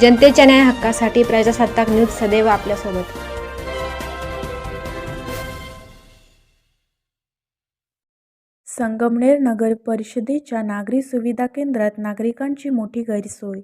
जनतेच्या न्याय हक्कासाठी प्रजासत्ताक न्यूज सदैव आपल्यासोबत. संगमनेर नगर परिषदेच्या नागरी सुविधा केंद्रात नागरिकांची मोठी गैरसोय.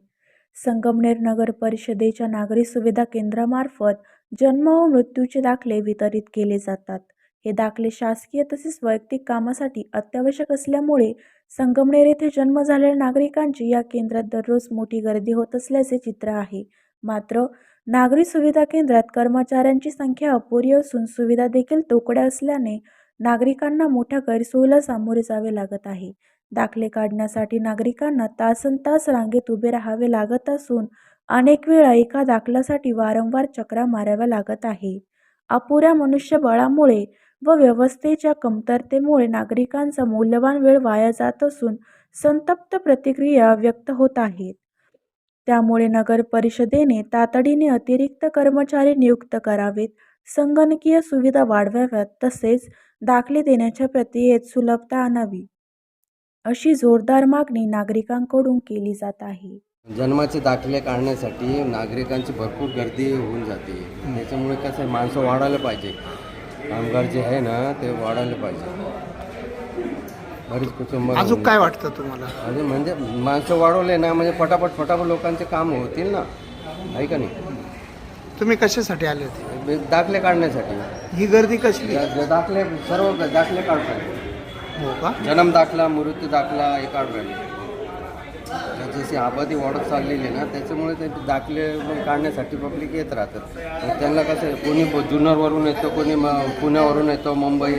संगमनेर नगर परिषदेच्या नागरी सुविधा केंद्रामार्फत जन्म व मृत्यूचे दाखले वितरित केले जातात. हे दाखले शासकीय तसेच वैयक्तिक कामासाठी अत्यावश्यक असल्यामुळे संगमनेर येथे जन्म झालेल्या नागरिकांची या केंद्रात दररोज मोठी गर्दी होत असल्याचे चित्र आहे. मात्र नागरी सुविधा केंद्रात कर्मचाऱ्यांची संख्या अपुरी असून सुविधा देखील तोकड्या असल्याने नागरिकांना मोठ्या गैरसोयीला सामोरे जावे लागत आहे. दाखले काढण्यासाठी नागरिकांना तासन तास रांगेत उभे राहावे लागत असून अनेक वेळा एका दाखल्यासाठी वारंवार चक्रा माराव्या लागत आहे. अपुऱ्या मनुष्यबळामुळे व व्यवस्थेच्या कमतरतेमुळे नागरिकांचा मौल्यवान वेळ वाया जात असून संतप्त प्रतिक्रिया व्यक्त होत आहेत. त्यामुळे नगर परिषदेने तातडीने अतिरिक्त कर्मचारी नियुक्त करावेत संगणकीय सुविधा वाढवाव्यात तसेच दाखले देण्याच्या प्रक्रियेत सुलभता आणावी अशी जोरदार मागणी नागरिकांकडून केली जात आहे. जन्माचे दाखले काढण्यासाठी नागरिकांची भरपूर गर्दी होऊन जाते. त्याच्यामुळे कसं माणसं वाढायला पाहिजे. कामगार जे आहे ना ते वाढायला पाहिजे. बरीच कुटुंब अजून काय वाटतं तुम्हाला? अजून म्हणजे माणसं वाढवले ना म्हणजे फटाफट फटाफट लोकांचे काम होतील ना. आहे का नाही? तुम्ही कशासाठी आले होते? दाखले काढण्यासाठी. ही गर्दी कसली? दा- दाखले सर्व दाखले काढतात हो का? जन्म दाखला मृत्यू दाखला हे काढून राहिले जशी आबादी वाढत चाललेली आहे ना त्याच्यामुळे ते दाखले मग काढण्यासाठी पब्लिक येत राहतात. मग त्यांना कसं आहे, कोणी जुन्नरवरून येतो कोणी म पुण्यावरून येतो मुंबई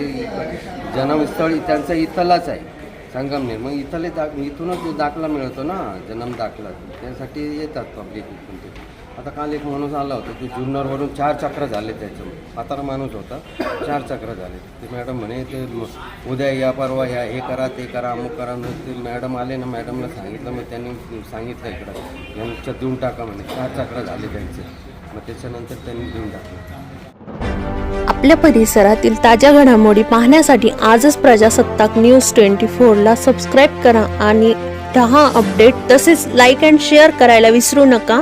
जन्मस्थळ त्यांचं इथलाच आहे. संगमनेर. मग इथले दाख इथूनच दाखला मिळतो ना जन्म दाखला. त्यासाठी येतात पब्लिक इथून ते. आता काल एक माणूस आला होता ते जुन्नरवरून चार चक्र झाले त्याच्यामध्ये. म्हातारा माणूस होता चार चक्र झाले. ते मॅडम म्हणे ते उद्या या परवा या हे करा ते करा अमुक करा. मग ते मॅडम आले ना मॅडमला सांगितलं मग त्यांनी सांगितलं इकडं. यांच्या देऊन टाका म्हणे. चार चक्र झाले त्यांचे. मग त्याच्यानंतर त्यांनी देऊन टाकलं. आपल्या परिसरातील ताज्या घडामोडी पाहण्यासाठी आजच प्रजासत्ताक न्यूज ट्वेंटी फोरला सबस्क्राईब करा आणि रहा अपडेट. तसेच लाईक अँड शेअर करायला विसरू नका.